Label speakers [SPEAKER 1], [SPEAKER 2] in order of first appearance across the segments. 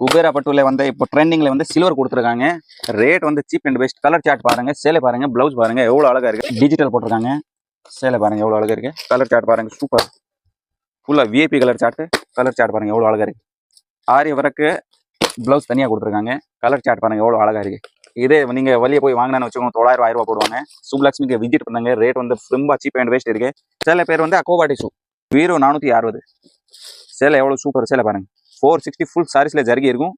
[SPEAKER 1] குபேரா பட்டுல வந்து இப்போ ட்ரெண்டிங்ல வந்து சில்வர் கொடுத்துருக்காங்க. ரேட் வந்து cheap and best colour chart பாருங்க சேலை பாருங்க பிளவுஸ் பாருங்க எவ்வளோ அழகா இருக்கு. டிஜிட்டல் போட்டிருக்காங்க. சேலை பாருங்க எவ்வளோ அழகா இருக்கு. கலர் சார்ட் பாருங்க சூப்பர் ஃபுல்லா VIP colour chart colour chart பாருங்க எவ்வளோ அழகா இருக்கு. ஆரிய வரக்கு பிளவுஸ் தனியாக கொடுத்துருக்காங்க. கலர் சார்ட் பாருங்க எவ்வளோ அழகா இருக்கு. இதே நீங்க வெளியே போய் வாங்கினான்னு வச்சுக்கோங்க தொள்ளாயிரம் ஆயிரம் ரூபாய் போடுவாங்க. சுப்லக்ஷ்மிக்கு விசிட் பண்ணாங்க ரேட் வந்து ரொம்ப சீப் அண்ட் பெஸ்ட் இருக்கு. சில பேர் வந்து அக்கோபாட்டி ஷூ வீரோ நானூத்தி அறுபது. சேலை எவ்வளவு சூப்பர் சேலை பாருங்க. ஃபோர் சிக்ஸ்டி ஃபுல் சாரீஸில் ஜருகி இருக்கும்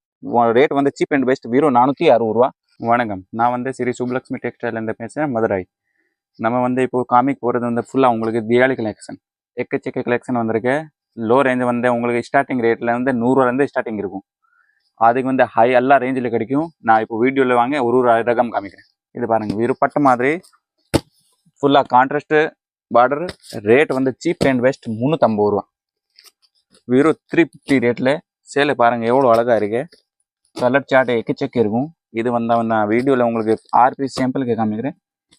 [SPEAKER 1] ரேட் வந்து சீப் அண்ட் பெஸ்ட் வீரோ நானூற்றி அறுபது ரூபா. வணக்கம். நான் வந்து ஸ்ரீ சுப்லக்ஷ்மி டெக்ஸ்டைலேருந்து பேசுகிறேன் மதுரை. நம்ம வந்து இப்போ காமிக் போகிறது வந்து ஃபுல்லாக உங்களுக்கு தியாலி கலெக்ஷன் எக்கச்சக்க கலெக்ஷன் வந்திருக்கு. லோ ரேஞ்ச் வந்து உங்களுக்கு ஸ்டார்டிங் ரேட்டில் வந்து நூறுரூவாலேருந்து ஸ்டார்டிங் இருக்கும். அதுக்கு வந்து ஹை எல்லா ரேஞ்சில் கிடைக்கும். நான் இப்போ வீடியோவில் வாங்க ஒரு ஒரு ரகம் காமிக்கிறேன். இது பாருங்கள் விருப்பட்ட பட்டு மாதிரி ஃபுல்லாக கான்ட்ராஸ்ட்டு பார்டர் ரேட் வந்து சீப் அண்ட் பெஸ்ட் முந்நூற்றம்பது ரூபா. வெறும் த்ரீ ஃபிஃப்டி ரேட்டில் சேலை பாருங்கள் எவ்வளோ அழகா இருக்கு. கலர் சார்ட் எக்கச்சக்க இருக்கும். இது வந்து நான் வீடியோவில் உங்களுக்கு ஆறு பீஸ் சாம்பிளுக்கு காமிக்கிறேன்.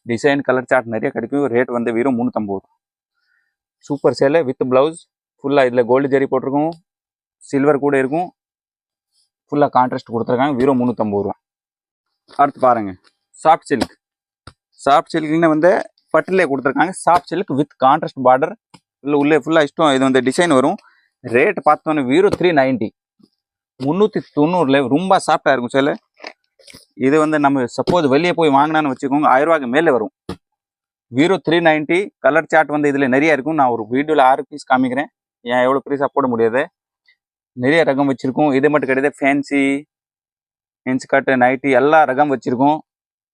[SPEAKER 1] டிசைன் கலர் சார்ட் நிறைய கிடைக்கும். ரேட் வந்து வெறும் முந்நூற்றம்பது ரூபா. சூப்பர் சேலை வித் பிளவுஸ் ஃபுல்லாக இதில் கோல்டு ஜெரி போட்டிருக்கும். சில்வர் கூட இருக்கும். ஃபுல்லாக கான்ட்ராஸ்ட் கொடுத்துருக்காங்க. வெறும் முந்நூற்றம்பது ரூபா. அடுத்து பாருங்கள் சாஃப்ட் சில்க் சாஃப்ட் சில்க்னு வந்து பட்டிலே கொடுத்துருக்காங்க. Soft silk with contrast border இல்லை உள்ளே ஃபுல்லாக இஷ்டம். இது வந்து டிசைன் வரும். ரேட் பார்த்தோன்னே வீரோ த்ரீ நைன்ட்டி முந்நூற்றி தொண்ணூறில் ரொம்ப சாஃப்டாக இருக்கும் சில. இது வந்து நம்ம சப்போஸ் வெளியே போய் வாங்கினான்னு வச்சுக்கோங்க ஆயிரம் ரூபாய்க்கு மேலே வரும். Zero three ninety colour chart வந்து இதில் நிறைய இருக்கும். நான் ஒரு வீடியோவில் ஆறு பீஸ் காமிக்கிறேன். ஏன் எவ்வளோ பீஸாக போட முடியாது. நிறைய ரகம் வச்சுருக்கோம். இது மட்டும் கிடையாது ஃபேன்சி ஃபேன்சி கட்டு நைட்டி எல்லா ரகம் வச்சுருக்கோம்.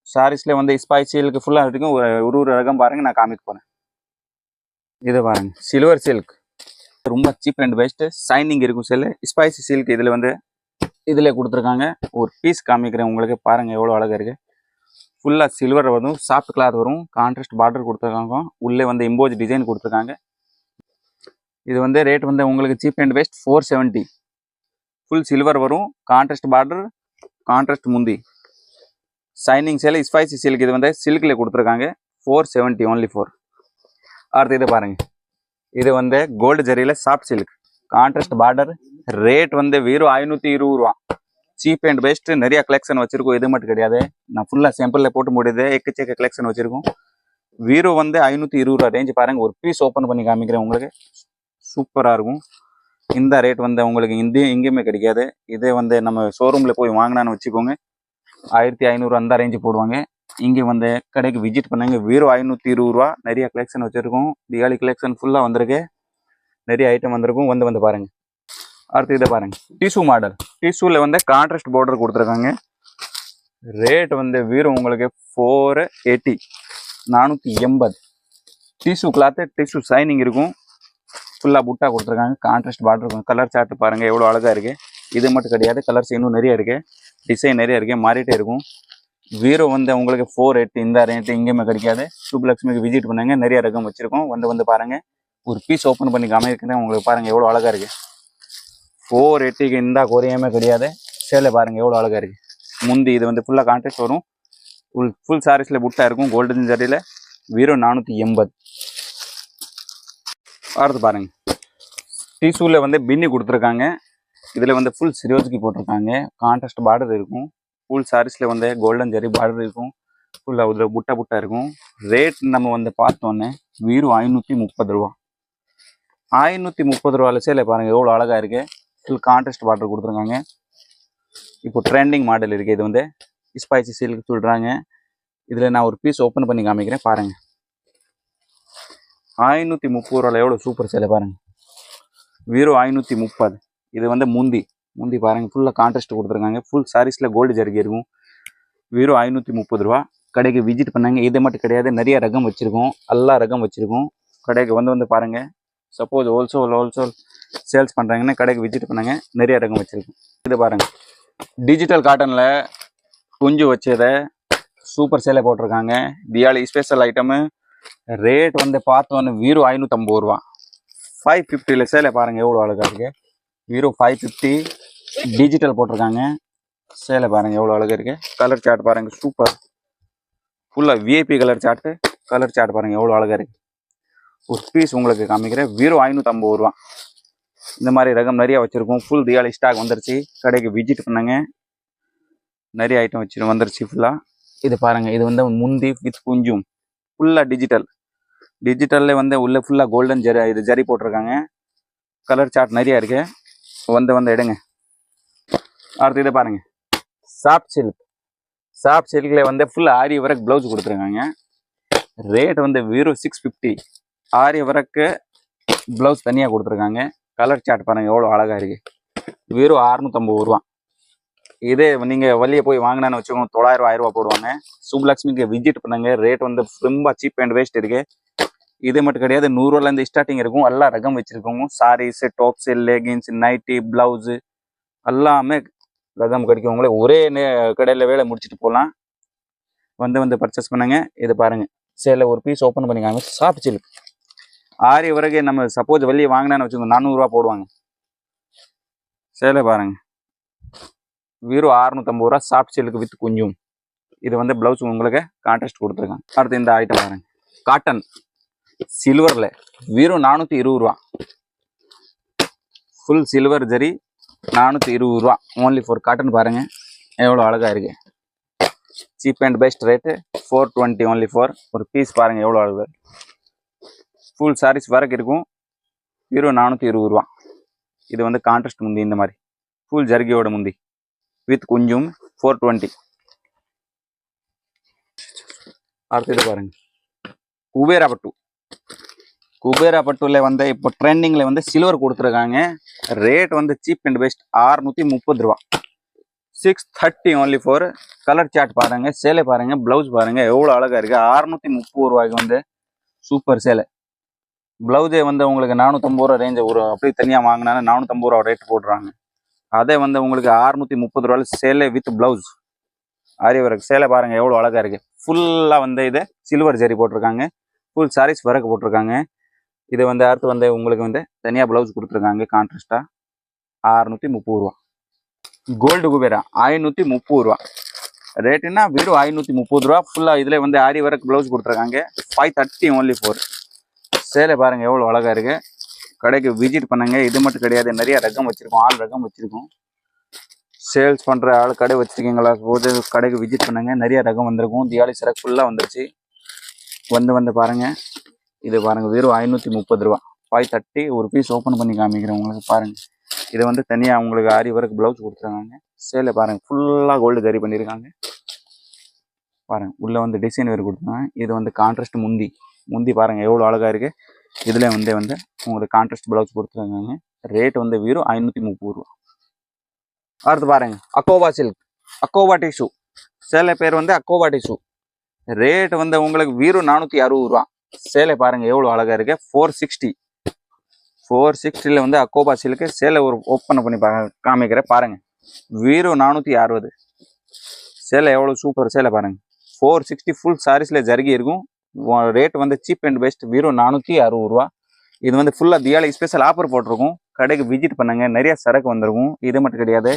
[SPEAKER 1] சாரீஸில் வந்து ஸ்பைசிலுக்கு ஃபுல்லாக இருக்கும். ஒரு ஒரு ஒரு ரகம் பாருங்கள் நான் காமிக்க போகிறேன் இது பாருங்கள் சில்வர் சில்க் ரொம்ப சீப் அண்ட் பெஸ்ட்டு சைனிங் இருக்கும் சில ஸ்பைசி சில்க் இதில் வந்து இதில் கொடுத்துருக்காங்க. ஒரு பீஸ் காமிக்கிறேன் உங்களுக்கு. பாருங்க எவ்வளோ அழகாக இருக்கு. ஃபுல்லாக சில்வர் வரும். சாஃப்ட் கிளாத் வரும். கான்ட்ராஸ்ட் பார்டர் கொடுத்துருக்காங்க. உள்ளே வந்து இம்போஜ் டிசைன் கொடுத்துருக்காங்க. இது வந்து ரேட் வந்து உங்களுக்கு cheap and best four seventy full silver வரும். கான்ட்ராஸ்ட் பார்டர் கான்ட்ராஸ்ட் முந்தி. சைனிங் சேலை ஸ்பைசி சில்க் இது வந்து சில்கில் கொடுத்துருக்காங்க. ஃபோர் செவன்ட்டி ஒன்லி ஃபோர் அடுத்து இதை பாருங்கள் இது வந்து gold ஜரியில் soft silk contrast border rate வந்து வெறும் ஐநூற்றி இருபது ரூபா. சீப் அண்ட் பெஸ்ட் நிறைய கலெக்ஷன் வச்சிருக்கோம். இது மட்டும் கிடையாது. நான் ஃபுல்லாக சாம்பிளில் போட்டு முடியுது. எக்கச்சக்க கலெக்ஷன் வச்சிருக்கோம். வீரோ வந்து ஐநூற்றி இருபது ரூபா. ரேஞ்ச் பாருங்க. ஒரு பீஸ் ஓப்பன் பண்ணி காமிக்கிறேன் உங்களுக்கு. சூப்பராக இருக்கும். இந்த ரேட் வந்து உங்களுக்கு இந்த எங்கேயுமே கிடைக்காது. இதே வந்து நம்ம ஷோரூமில் போய் வாங்கினான்னு வச்சுக்கோங்க. ஆயிரத்தி ஐநூறு அந்த ரேஞ்சு போடுவாங்க. இங்கே வந்து கடைக்கு விசிட் பண்ணாங்க. வெறும் ஐநூற்றி இருபது ரூபா. நிறைய கலெக்ஷன் வச்சுருக்கோம். தீபாவளி கலெக்ஷன் ஃபுல்லாக வந்திருக்கு. நிறைய ஐட்டம் வந்திருக்கும். வந்து வந்து பாருங்கள் அடுத்து இதை பாருங்கள் டிஷ்யூ மாடல் டிஷ்யூவில் வந்து கான்ட்ராஸ்ட் பார்டர் கொடுத்துருக்காங்க. ரேட் வந்து வெறும் உங்களுக்கு ஃபோர் எயிட்டி நானூற்றி எண்பது. டிஷ்யூ கிளாத்து டிஷ்யூ சைனிங் இருக்கும். ஃபுல்லாக புட்டாக கொடுத்துருக்காங்க. கான்ட்ராஸ்ட் பார்டர் இருக்கும். கலர் சார்ட்டு பாருங்கள் எவ்வளோ அழகாக இருக்குது இது மட்டும் கிடையாது. கலர்ஸ் இன்னும் நிறைய இருக்குது டிசைன் நிறைய இருக்குது மாறிட்டே இருக்கும். வீரோ வந்து உங்களுக்கு ஃபோர் எயிட் இந்த ரேட்டு எங்கேயுமே கிடைக்காது. சுப்லக்ஷ்மிக்கு விசிட் பண்ணாங்க. நிறைய ரகம் வச்சுருக்கோம். வந்து வந்து பாருங்கள் ஒரு பீஸ் ஓப்பன் பண்ணி காமிக்கிறேன் உங்களுக்கு பாருங்கள் எவ்வளோ அழகாக இருக்குது ஃபோர் எயிட்டிக்கு இந்த குறையுமே கிடையாது. சேலை பாருங்கள் எவ்வளோ அழகாக இருக்குது முந்தி இது வந்து ஃபுல்லாக கான்ட்ராஸ்ட் வரும். ஃபுல் ஃபுல் சாரீஸில் புட்டாக இருக்கும். கோல்டன் ஜரியில் வீரோ நானூற்றி எண்பது. அடுத்து பாருங்கள் டிசூவில் வந்து பின்னி கொடுத்துருக்காங்க. இதில் வந்து ஃபுல் சிரோஜிக்கு போட்டிருக்காங்க. கான்ட்ராஸ்ட் பார்டர் இருக்கும். ஃபுல் சாரீஸில் வந்து கோல்டன் ஜரி பார்டர் இருக்கும். ஃபுல்லாக இதில் புட்டா புட்டா இருக்கும். ரேட் நம்ம வந்து பார்த்தோன்னே வீரு ஐநூற்றி முப்பது ரூபா. ஐநூற்றி முப்பது ரூபாவில் சேலை பாருங்கள் எவ்வளோ அழகாக இருக்குது ஃபுல் கான்ட்ராஸ்ட் பார்டர் கொடுத்துருக்காங்க. இப்போ ட்ரெண்டிங் மாடல் இருக்குது இது வந்து ஸ்பைசி சில்க் சொல்கிறாங்க இதில் நான் ஒரு பீஸ் ஓப்பன் பண்ணி காமிக்கிறேன் பாருங்கள் ஐநூற்றி முப்பது ரூபாயில் எவ்வளோ சூப்பர் சேலை பாருங்கள் வீரோ ஐநூற்றி முப்பது. இது வந்து முந்தி. முந்தி பாருங்கள் ஃபுல்லாக கான்ட்ராஸ்ட் கொடுத்துருக்காங்க. ஃபுல் சாரீஸில் கோல்டு ஜருகி இருக்கும். வெறும் ஐநூற்றி முப்பது ரூபா. கடைக்கு விசிட் பண்ணாங்க. இது மட்டும் கிடையாது நிறைய ரகம் வச்சுருக்கோம். எல்லா ரகம் வச்சுருக்கோம். கடைக்கு வந்து வந்து பாருங்கள் சப்போஸ் ஹோல்சோல் ஹோல்சோல் சேல்ஸ் பண்ணுறாங்கன்னா கடைக்கு விசிட் பண்ணாங்க. நிறைய ரகம் வச்சுருக்கோம். இது பாருங்கள் டிஜிட்டல் காட்டனில் குஞ்சு வச்சதை சூப்பர் சேலை போட்டிருக்காங்க. தியாலி ஸ்பெஷல் ஐட்டமு ரேட் வந்து பார்த்தோன்னு வீரோ ஐநூற்றம்பது ரூபா. ஃபைவ் ஃபிஃப்டியில் சேலை பாருங்கள் எவ்வளோ அழகாக இருக்குது வீரோ ஃபைவ் ஃபிஃப்டி டிஜிட்டல் போட்டிருக்காங்க. சேலை பாருங்கள் எவ்வளோ அழகாக இருக்குது கலர் சார்ட் பாருங்கள் சூப்பர் ஃபுல்லாக VIP colour chart colour chart பாருங்கள் எவ்வளோ அழகாக இருக்குது ஒரு பீஸ் உங்களுக்கு காமிக்கிறேன் வீரோ ஐநூற்றம்பது ரூபா. இந்த மாதிரி ரகம் நிறையா வச்சுருக்கோம். ஃபுல் தியாலி ஸ்டாக் வந்துருச்சு. கடைக்கு விசிட் பண்ணுங்க. நிறைய ஐட்டம் வச்சு வந்துருச்சு ஃபுல்லாக இது பாருங்கள் இது வந்து முந்தி வித் குஞ்சும். ஃபுல்லாக டிஜிட்டல் டிஜிட்டல்ல வந்து உள்ளே ஃபுல்லாக கோல்டன் ஜரி இது ஜரி போட்டிருக்காங்க. கலர் சார்ட் நிறையா இருக்குது வந்து வந்து எடுங்க. அடுத்து இதை பாருங்க. சாஃப்ட் சில்க் சாஃப்ட் சில்க்ல வந்து ஃபுல் ஆரி ஒர்க் ப்ளவுஸ் கொடுத்துருக்காங்க. ரேட் வந்து வெறும் six fifty aari work blouse தனியாக கொடுத்துருக்காங்க. கலர் சார்ட் பாருங்க எவ்வளோ அழகா இருக்கு. வெறும் அறுநூத்தம்பது ரூபா. இதே நீங்க வெளியே போய் வாங்கினான்னு வச்சுக்கோங்க தொள்ளாயிரம் ஆயிரம் போடுவாங்க. சுப்லக்ஷ்மிக்கு விசிட் பண்ணுங்க. ரேட் வந்து ரொம்ப சீப் அண்ட் வேஸ்ட் இருக்கு. இது மட்டும் கிடையாது நூறுரூவாலேருந்து ஸ்டார்டிங் இருக்கும். எல்லா ரகம் வச்சுருக்கோங்க sarees tops leggings nighty blouse எல்லாமே ரகம் கிடைக்கும் ஒரே கடையில் வேலை முடிச்சுட்டு போகலாம் வந்து வந்து பர்ச்சேஸ் பண்ணுங்க. இது பாருங்க. சேல ஒரு பீஸ் ஓப்பன் பண்ணிக்காங்க சாஃப்ட் சில்க் ஆரி வரைக்கும் நம்ம சப்போஸ் வெளியே வாங்கினான்னு வச்சுக்கோங்க. நானூறுரூவா போடுவாங்க. சேலை பாருங்க. வெறும் அறுநூத்தம்பது ரூபா சாஃப்ட் சில்க் வித் குஞ்சும். இது வந்து ப்ளவுஸ் உங்களுக்கு கான்ட்ராஸ்ட் கொடுத்துருக்காங்க. அடுத்து இந்த ஐட்டம் பாருங்கள் காட்டன் சில்வரில் வெறும் நானூற்றி இருபது ரூபா. Full silver zari. நானூற்றி இருபது ரூபா. ஓன்லி ஃபோர் காட்டன் பாருங்கள் எவ்வளோ அழகா இருக்குது cheap and best rate four twenty only four ஒரு பீஸ் பாருங்க எவ்வளோ அழகு. ஃபுல் சாரீஸ் வரைக்கும் இருக்கும். வெறும் நானூற்றி இருபது ரூபா. இது வந்து கான்ட்ராஸ்ட் முந்தி இந்த மாதிரி. ஃபுல் ஜர்கியோட முந்தி. வித் குஞ்சும் ஃபோர் டுவெண்ட்டி அடுத்தது பாருங்கள் குபேரா பட்டு குபேரா பட்டுல வந்து இப்போ ட்ரெண்டிங்ல வந்து சில்வர் கொடுத்துருக்காங்க. ரேட் வந்து சீப் அண்ட் பெஸ்ட் ஆறுநூத்தி முப்பது ரூபா. Six thirty only four colour chart பாருங்க சேலை பாருங்க ப்ளவுஸ் பாருங்க எவ்வளோ அழகா இருக்கு. ஆறுநூற்றி முப்பது ரூபாய்க்கு வந்து சூப்பர் சேலை. ப்ளவுஸே வந்து உங்களுக்கு நானூற்றம்பது ரூபா ரேஞ்சு ஒரு அப்படி தனியாக வாங்கினாலும் நானூற்றம்பது ரூபா ரேட் போடுறாங்க. அதே வந்து உங்களுக்கு ஆறுநூற்றி முப்பது ரூபாயில் சேலை வித் ப்ளவுஸ் ஆரி ஒர்க் சேலை பாருங்க எவ்வளோ அழகா இருக்கு. ஃபுல்லாக வந்து இது சில்வர் ஜெரி போட்டிருக்காங்க. ஃபுல் சாரீஸ் ஒர்க் போட்டிருக்காங்க. இது வந்து அடுத்து வந்து உங்களுக்கு வந்து தனியாக ப்ளவுஸ் கொடுத்துருக்காங்க கான்ட்ராஸ்டாக அறுநூத்தி முப்பது ரூபா. கோல்டு குபேரா? ஐநூற்றி முப்பது ரூபா. ரேட்டுன்னா வெறும் ஐநூற்றி முப்பது ரூபா. ஃபுல்லாக இதில் வந்து ஆரி ஒர்க் ப்ளவுஸ் கொடுத்துருக்காங்க. ஃபைவ் தேர்ட்டி ஒன்லி ஃபோர் சேலை பாருங்கள் எவ்வளோ அழகாக இருக்குது கடைக்கு விசிட் பண்ணுங்க. இது மட்டும் கிடையாது. நிறைய ரகம் வச்சுருக்கோம். ஆள் ரகம் வச்சுருக்கோம். சேல்ஸ் பண்ணுற ஆள் கடை வச்சுருக்கீங்களா? போது கடைக்கு விசிட் பண்ணுங்க. நிறைய ரகம் வந்திருக்கும். தியாலி சிறகு ஃபுல்லாக வந்துருச்சு. வந்து வந்து பாருங்கள் இது பாருங்க வெறும் ஐநூற்றி முப்பது ரூபா. ஃபைவ் தேர்ட்டி ஒரு பீஸ் ஓப்பன் பண்ணி காமிக்கிறேன் உங்களுக்கு பாருங்கள் இது வந்து தனியாக உங்களுக்கு ஆரி ஒர்க் ப்ளவுஸ் கொடுத்துருக்காங்க. சேலை பாருங்கள் ஃபுல்லாக கோல்டு கறி பண்ணியிருக்காங்க பாருங்கள் உள்ளே வந்து டிசைன் வேறு கொடுத்துருக்காங்க. இது வந்து கான்ட்ராஸ்ட் முந்தி. முந்தி பாருங்கள் எவ்வளோ அழகாக இருக்குது இதில் வந்து வந்து உங்களுக்கு கான்ட்ராஸ்ட் ப்ளவுஸ் கொடுத்துருக்காங்க. ரேட் வந்து வெறும் ஐநூற்றி முப்பது ரூபா. அடுத்து பாருங்க அக்கோபா சில்க் அக்கோபா டிஷ்யூ சேலை பேர் வந்து அக்கோபா டிஷ்யூ ரேட் வந்து உங்களுக்கு வெறும் நானூற்றி அறுபது ரூபா. சேலை பாருங்கள் எவ்வளோ அழகாக இருக்குது ஃபோர் சிக்ஸ்டி ஃபோர் சிக்ஸ்டியில் வந்து அக்கோபா சில்க்கு சேலை ஒரு ஓப்பன் பண்ணி பா காமிக்கிறேன் பாருங்கள் வீரோ நானூற்றி அறுபது. சேலை எவ்வளோ சூப்பர் சேலை பாருங்கள் ஃபோர் சிக்ஸ்டி ஃபுல் சாரீஸில் ஜருகி இருக்கும். ரேட் வந்து சீப் அண்ட் பெஸ்ட் வீரோ நானூற்றி அறுபது ரூபா. இது வந்து ஃபுல்லாக தியாலி ஸ்பெஷல் ஆஃபர் போட்டிருக்கும். கடைக்கு விசிட் பண்ணுங்க நிறைய சரக்கு வந்திருக்கும். இது மட்டும் கிடையாது.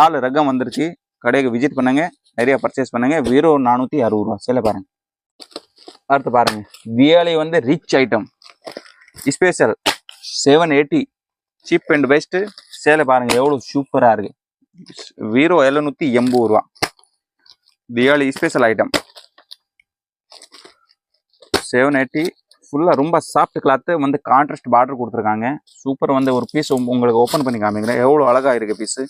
[SPEAKER 1] ஆள் ரகம் வந்துருச்சு கடைக்கு விசிட் பண்ணுங்கள் நிறையா பர்ச்சேஸ் பண்ணுங்க. வீரோ நானூற்றி அறுபது ரூபா. சேலை பாருங்கள் அடுத்து பாருங்க. தியாலி வந்து rich item special seven eighty cheap and best சேலை பாருங்கள் எவ்வளோ சூப்பராக இருக்குது வீரோ எழுநூற்றி எண்பது ரூபா. தியாலி ஸ்பெஷல் ஐட்டம் செவன் எயிட்டி ஃபுல்லாக ரொம்ப சாஃப்ட் கிளாத்து வந்து கான்ட்ராஸ்ட் பார்டர் கொடுத்துருக்காங்க. சூப்பர் வந்து ஒரு பீஸ் உங்களுக்கு ஓப்பன் பண்ணி காமிக்கிறேன். எவ்வளோ அழகாக இருக்கு piece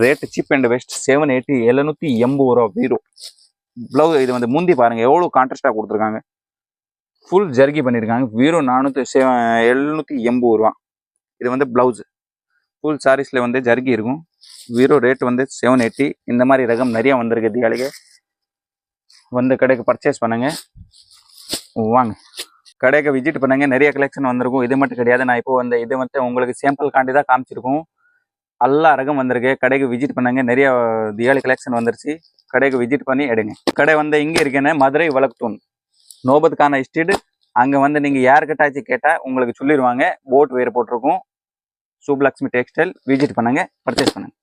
[SPEAKER 1] rate cheap and best seven eighty எழுநூற்றி எண்பது ரூபா வீரோ ப்ளவுஸ் இது வந்து முந்தி பாருங்கள் எவ்வளோ கான்ட்ராஸ்டாக கொடுத்துருக்காங்க. ஃபுல் ஜர்கி பண்ணியிருக்காங்க வீரோ நானூற்றி எழுநூற்றி எண்பது ரூபா. இது வந்து ப்ளவுஸ் ஃபுல் சாரீஸில் வந்து ஜர்கி இருக்கும். வீரோ ரேட் வந்து செவன் எயிட்டி இந்த மாதிரி ரகம் நிறையா வந்திருக்கு தீபாவளிக்கு. வந்து கடைக்கு பர்ச்சேஸ் பண்ணுங்கள் வாங்க. கடைக்கு விசிட் பண்ணுங்க. நிறைய கலெக்ஷன் வந்திருக்கும். இது மட்டும் கிடையாது. நான் இப்போ வந்து இது மட்டும் உங்களுக்கு சாம்பிள் காண்டி தான் காமிச்சிருக்கோம். எல்லா ரகம் வந்திருக்கு. கடைக்கு விசிட் பண்ணுங்க. நிறைய தியாலி கலெக்ஷன் வந்துருச்சு. கடைக்கு விசிட் பண்ணி எடுங்க. கடை வந்து இங்க இருக்கேன்னு மதுரை வழக்குத்தூன் நோபத்துக்கான ஸ்ட்ரீட் அங்க வந்து நீங்க யாருக்கிட்டாச்சும் கேட்டா உங்களுக்கு சொல்லிடுவாங்க போட் வேறு போட்டிருக்கும். சுப்லக்ஷ்மி டெக்ஸ்டைல் விசிட் பண்ணுங்க. பர்ச்சேஸ் பண்ணுங்க.